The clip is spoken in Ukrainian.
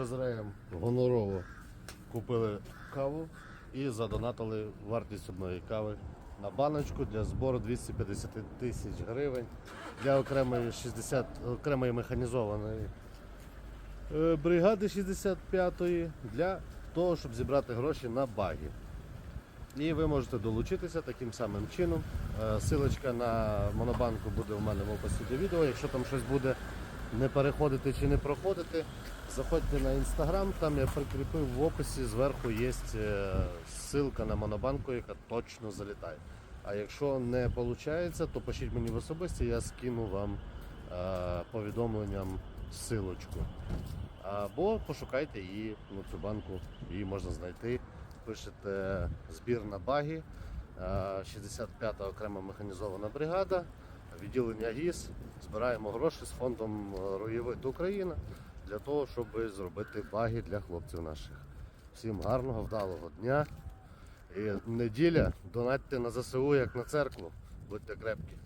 Розраєм гонорово купили каву і задонатили вартість одної кави на баночку для збору 250 тисяч гривень для окремої 60 окремої механізованої е, бригади 65-ї для того, щоб зібрати гроші на баги. І ви можете долучитися таким самим чином. Е, Силочка на монобанку буде в мене в описі до відео. Якщо там щось буде не переходити чи не проходити, заходьте на інстаграм, там я прикріпив в описі, зверху є е, ссылка на монобанку, яка точно залітає. А якщо не виходить, то пишіть мені в особисті, я скину вам е, повідомленням ссылочку. Або пошукайте її, ну, цю банку, її можна знайти. Пишете збір на баги, е, 65-та окрема механізована бригада, відділення ГІС. Збираємо гроші з фондом е, Роєвит Україна для того, щоб зробити баги для хлопців наших. Всім гарного, вдалого дня. І неділя донатьте на ЗСУ як на церкву. Будьте крепкі.